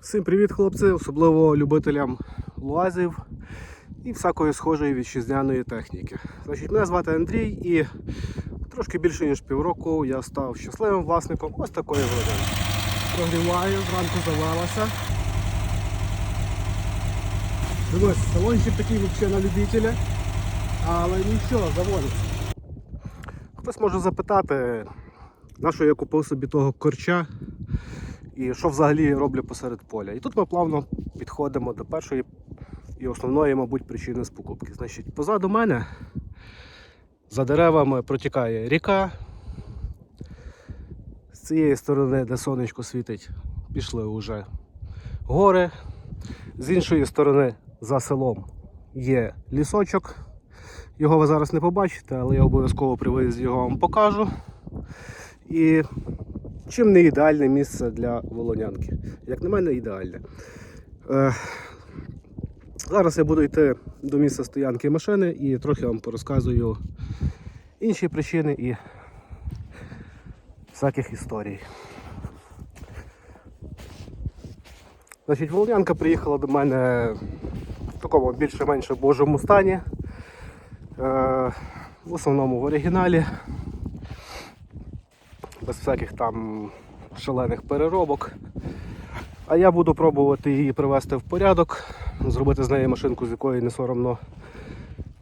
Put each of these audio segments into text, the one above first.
Всім привіт, хлопці, особливо любителям луазів і всякої схожої вітчизняної техніки. Значить, мене звати Андрій і трошки більше ніж півроку я став щасливим власником ось такої години. Прогріваю, зранку завелася. Дивись, салончик такий взагалі на любителя, але нічого, заводиться. Хтось може запитати, на що я купив собі того корча і що взагалі роблю посеред поля. І тут ми плавно підходимо до першої і основної, мабуть, причини з покупки. Значить, позаду мене за деревами протікає ріка. З цієї сторони, де сонечко світить, пішли вже гори. З іншої сторони, за селом, є лісочок. Його ви зараз не побачите, але я обов'язково при виїзді його вам покажу. І чим не ідеальне місце для волонянки. Як на мене, ідеальне. Е, зараз я буду йти до місця стоянки машини і трохи вам порозказую інші причини і всяких історій. Значить, волонянка приїхала до мене в такому більше-менше божому стані. Е, в основному в оригіналі без всяких там шалених переробок. А я буду пробувати її привести в порядок, зробити з неї машинку, з якої не соромно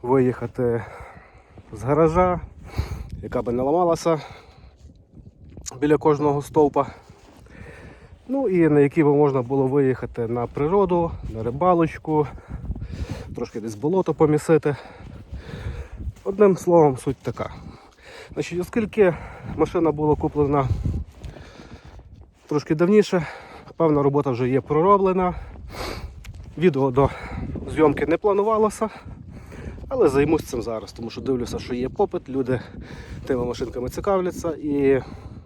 виїхати з гаража, яка би не ламалася біля кожного стовпа. Ну і на якій би можна було виїхати на природу, на рибалочку, трошки десь болото помісити. Одним словом, суть така. Значить, оскільки машина була куплена трошки давніше, певна робота вже є пророблена. Відео до зйомки не планувалося, але займусь цим зараз, тому що дивлюся, що є попит, люди тими машинками цікавляться і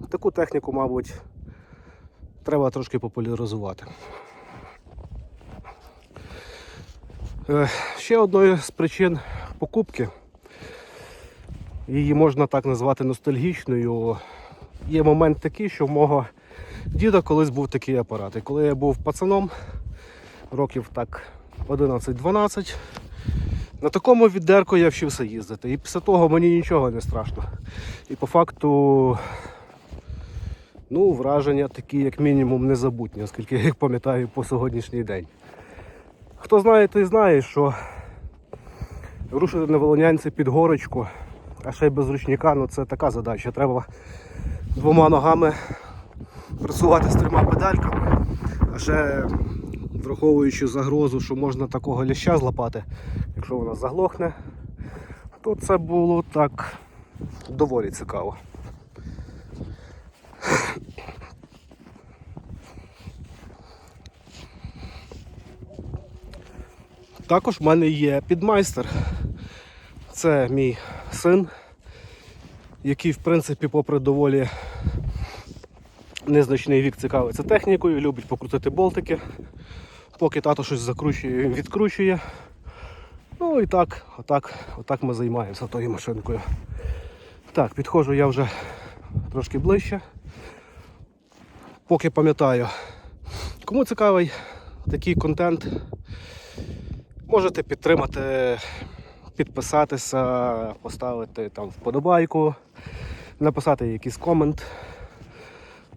таку техніку, мабуть, треба трошки популяризувати. Е, Ще одною з причин покупки її можна так назвати ностальгічною. Є момент такий, що в мого діда колись був такий апарат. І коли я був пацаном, років так 11-12, на такому віддерку я вчився їздити. І після того мені нічого не страшно. І по факту ну, враження такі, як мінімум, незабутні, оскільки я їх пам'ятаю по сьогоднішній день. Хто знає, той знає, що рушити на волонянці під горочку а ще й без ручника, ну це така задача. Треба двома ногами працювати з трьома педальками. А ще враховуючи загрозу, що можна такого ляща злапати, якщо вона заглохне, то це було так доволі цікаво. Також в мене є підмайстер. Це мій син, який, в принципі, попри доволі незначний вік цікавиться технікою, любить покрутити болтики. Поки тато щось закручує, він відкручує. Ну і так, отак, отак ми займаємося тою машинкою. Так, підходжу я вже трошки ближче. Поки пам'ятаю. Кому цікавий такий контент, можете підтримати підписатися, поставити там вподобайку, написати якийсь комент.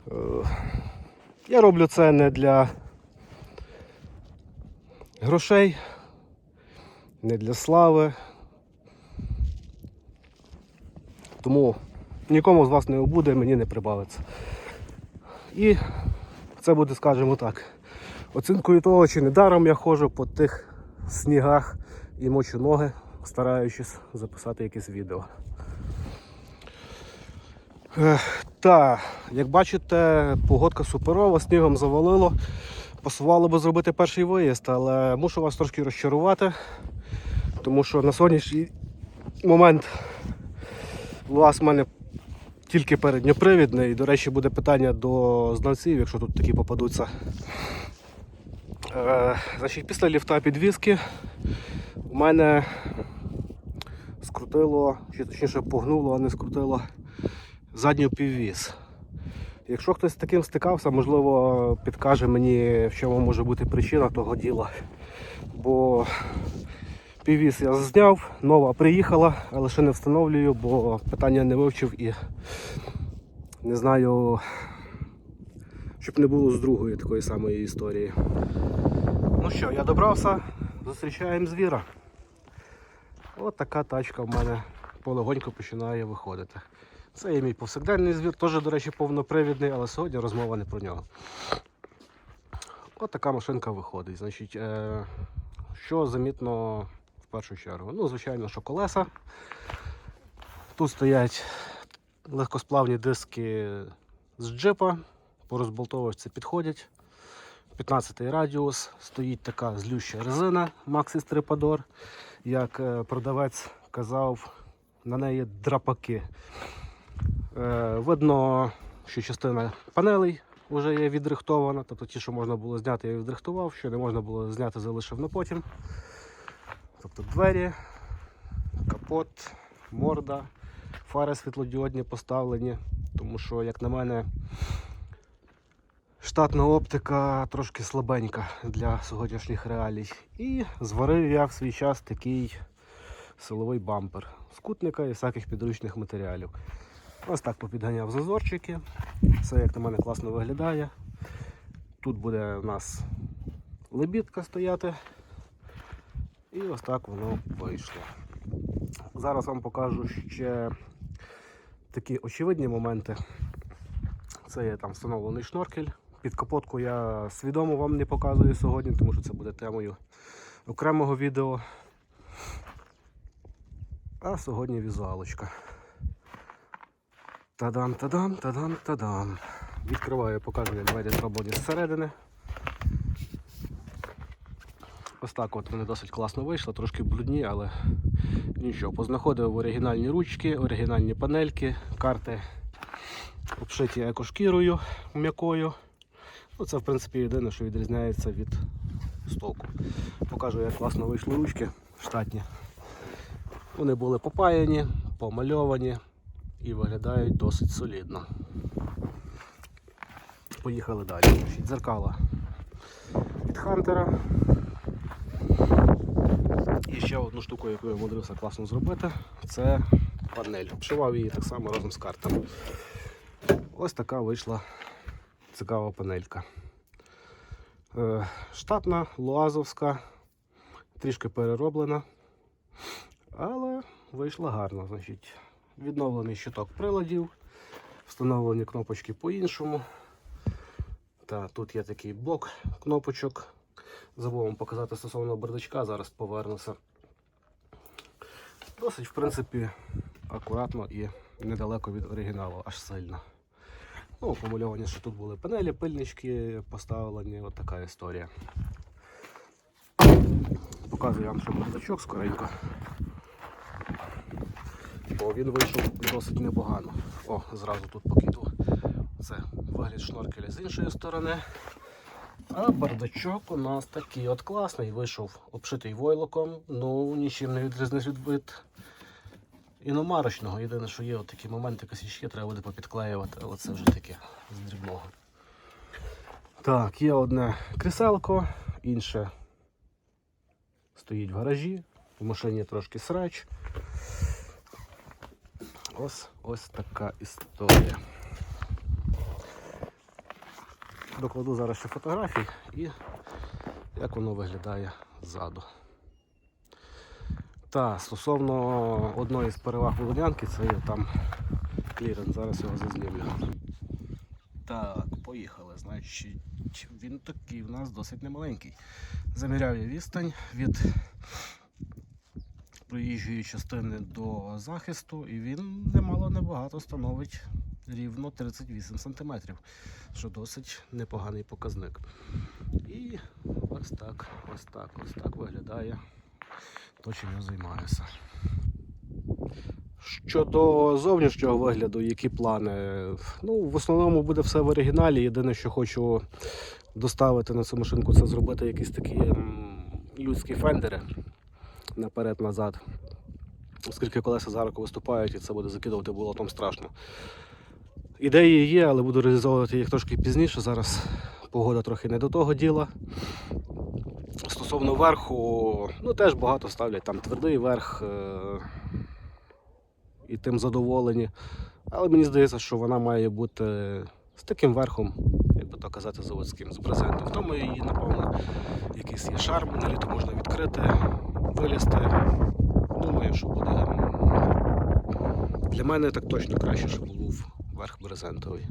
Е, Я роблю це не для грошей, не для слави. Тому нікому з вас не обуде, мені не прибавиться. І це буде, скажімо так, оцінкою того, чи недаром я ходжу по тих снігах і мочу ноги стараючись записати якесь відео. Та, як бачите, погодка суперова, снігом завалило. Пасувало би зробити перший виїзд, але мушу вас трошки розчарувати, тому що на сьогоднішній момент влас в мене тільки передньопривідний. І, до речі, буде питання до знавців, якщо тут такі попадуться. Е, значить, Після ліфта підвіски у мене скрутило, чи точніше погнуло, а не скрутило задню піввіз. Якщо хтось з таким стикався, можливо, підкаже мені, в чому може бути причина того діла. Бо півіс я зняв, нова приїхала, але ще не встановлюю, бо питання не вивчив і не знаю, щоб не було з другої такої самої історії. Ну що, я добрався, зустрічаємо звіра. От така тачка в мене полегонько починає виходити. Це є мій повсякденний звір, теж, до речі, повнопривідний, але сьогодні розмова не про нього. От така машинка виходить. Значить, е, що замітно в першу чергу? Ну, звичайно, що колеса. Тут стоять легкосплавні диски з джипа, по розболтовочці підходять. 15 радіус, стоїть така злюща резина Maxis Tripador. Як е, продавець казав, на неї драпаки. Е, Видно, що частина панелей вже є відрихтована, тобто ті, що можна було зняти, я відрихтував, що не можна було зняти, залишив на потім. Тобто двері, капот, морда, фари світлодіодні поставлені, тому що, як на мене, штатна оптика трошки слабенька для сьогоднішніх реалій. І зварив я в свій час такий силовий бампер з кутника і всяких підручних матеріалів. Ось так попідганяв зазорчики. Все, як на мене, класно виглядає. Тут буде у нас лебідка стояти. І ось так воно вийшло. Зараз вам покажу ще такі очевидні моменти. Це є там встановлений шноркель. Під капотку я свідомо вам не показую сьогодні, тому що це буде темою окремого відео. А сьогодні візуалочка. Тадам, тадам, тадам, тадам. Відкриваю, показую, двері зроблені зсередини. Ось так от вони досить класно вийшли, трошки брудні, але нічого. Познаходив оригінальні ручки, оригінальні панельки, карти обшиті екошкірою м'якою. Ну, це в принципі єдине, що відрізняється від стоку. Покажу, як класно вийшли ручки штатні. Вони були попаяні, помальовані і виглядають досить солідно. Поїхали далі. Дзеркала від Хантера. І ще одну штуку, яку я мудрився класно зробити, це панель. Обшивав її так само разом з картами. Ось така вийшла цікава панелька. Е, Штатна, луазовська, трішки перероблена, але вийшла гарно. Значить, відновлений щиток приладів, встановлені кнопочки по-іншому. Та тут є такий блок кнопочок. Забув вам показати стосовно бардачка, зараз повернуся. Досить, в принципі, акуратно і недалеко від оригіналу, аж сильно. Ну, помальовані, що тут були панелі, пильнички поставлені, от така історія. Показую вам ще бардачок скоренько. Бо він вийшов досить непогано. О, зразу тут покиду. Це вигляд шноркеля з іншої сторони. А бардачок у нас такий от класний. Вийшов обшитий войлоком, ну нічим не відрізниш від від іномарочного. Єдине, що є от такі моменти косячки, треба буде попідклеювати, але це вже таке з дрібного. Так, є одне кріселко, інше стоїть в гаражі, в машині трошки срач. Ось ось така історія. Докладу зараз ще фотографій і як воно виглядає ззаду. Та, стосовно одної з переваг Володянки, це є там кліренс, зараз його зазнімлю. Так, поїхали. Значить, він такий в нас досить немаленький. Заміряв я відстань від проїжджої частини до захисту, і він немало небагато становить рівно 38 см, що досить непоганий показник. І ось так, ось так, ось так виглядає то, чим я займаюся. Щодо зовнішнього вигляду, які плани? Ну, в основному буде все в оригіналі. Єдине, що хочу доставити на цю машинку, це зробити якісь такі людські фендери наперед-назад. Оскільки колеса зараз виступають і це буде закидувати болотом страшно. Ідеї є, але буду реалізовувати їх трошки пізніше. Зараз погода трохи не до того діла. Стосовно верху, ну теж багато ставлять там твердий верх е- і тим задоволені. Але мені здається, що вона має бути з таким верхом, як би то казати, заводським, з брезентом. Тому її, напевно, якийсь є шарм, на літо можна відкрити, вилізти. Думаю, що буде. Для мене так точно краще, щоб був верх брезентовий.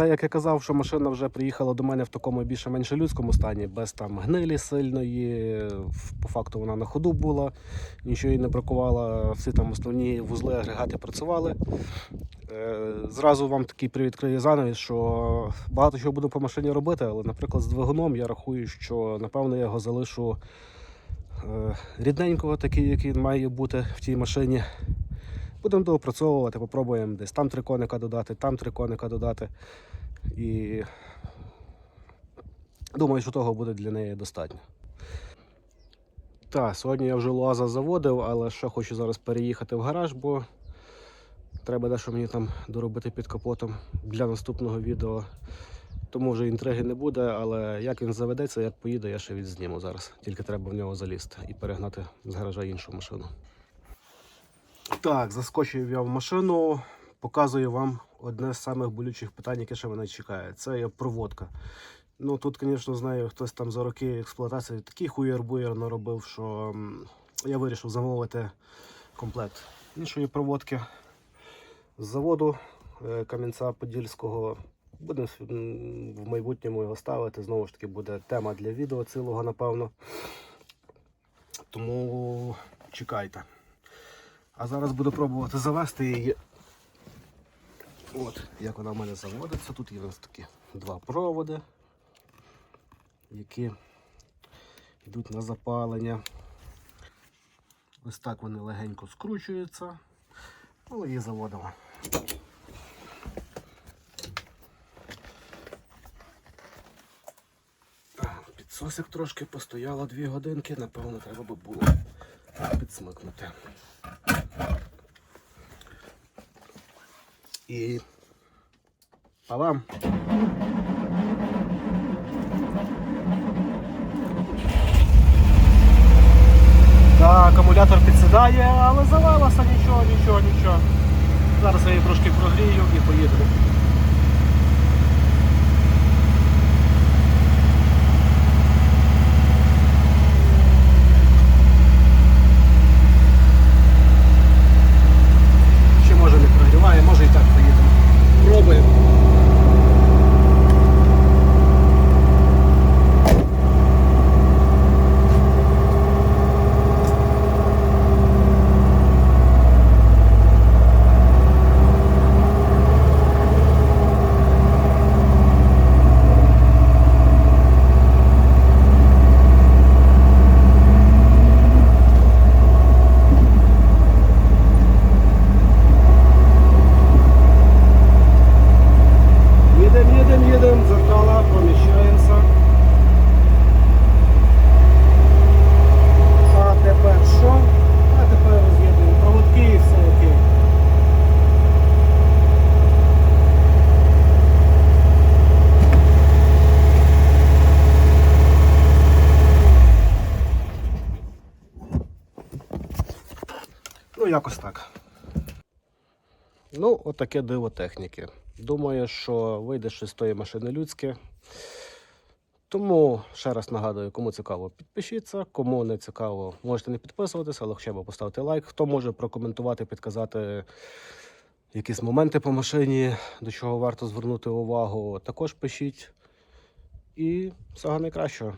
Та як я казав, що машина вже приїхала до мене в такому більше-менше людському стані, без там гнилі сильної. По факту вона на ходу була, нічого їй не бракувало, всі там основні вузли агрегати працювали. Е, Зразу вам такий привідкриє занавіс, що багато чого буду по машині робити, але, наприклад, з двигуном я рахую, що напевно я його залишу е, рідненького, такий, який має бути в тій машині. Будемо доопрацьовувати, попробуємо десь там три коника додати, там три коника додати. І думаю, що того буде для неї достатньо. Так, сьогодні я вже луаза заводив, але ще хочу зараз переїхати в гараж, бо треба дещо мені там доробити під капотом для наступного відео. Тому вже інтриги не буде, але як він заведеться, як поїде, я ще відзніму зараз. Тільки треба в нього залізти і перегнати з гаража іншу машину. Так, заскочив я в машину, показую вам одне з самих болючих питань, яке ще мене чекає. Це є проводка. Ну тут, звісно, знаю, хтось там за роки експлуатації такий хуєр-буєр наробив, що я вирішив замовити комплект іншої проводки з заводу е, Кам'янця Подільського. Будемо в майбутньому його ставити. Знову ж таки, буде тема для відео цілого, напевно. Тому чекайте. А зараз буду пробувати завести її. От, як вона в мене заводиться. Тут є у нас такі два проводи, які йдуть на запалення. Ось так вони легенько скручуються. Ну і заводимо. Підсосик трошки постояло дві годинки, напевно, треба би було підсмикнути. І вам. Да, акумулятор підсідає, але завелося нічого, нічого, нічого. Зараз я її трошки прогрію і поїдемо. Ще може не прогріває, може і так поїдемо. Пробуємо. Їдемо, їдемо, їдемо, зеркала, поміщаємося. А тепер що? А тепер роз'єднуємо проводки і все окей. Ну, якось так. Ну, отаке диво техніки. Думаю, що вийде щось з тої машини людське. Тому ще раз нагадую, кому цікаво, підпишіться. Кому не цікаво, можете не підписуватися, але хоча б поставити лайк. Хто може прокоментувати, підказати якісь моменти по машині, до чого варто звернути увагу, також пишіть. І всього найкращого.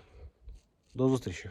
До зустрічі!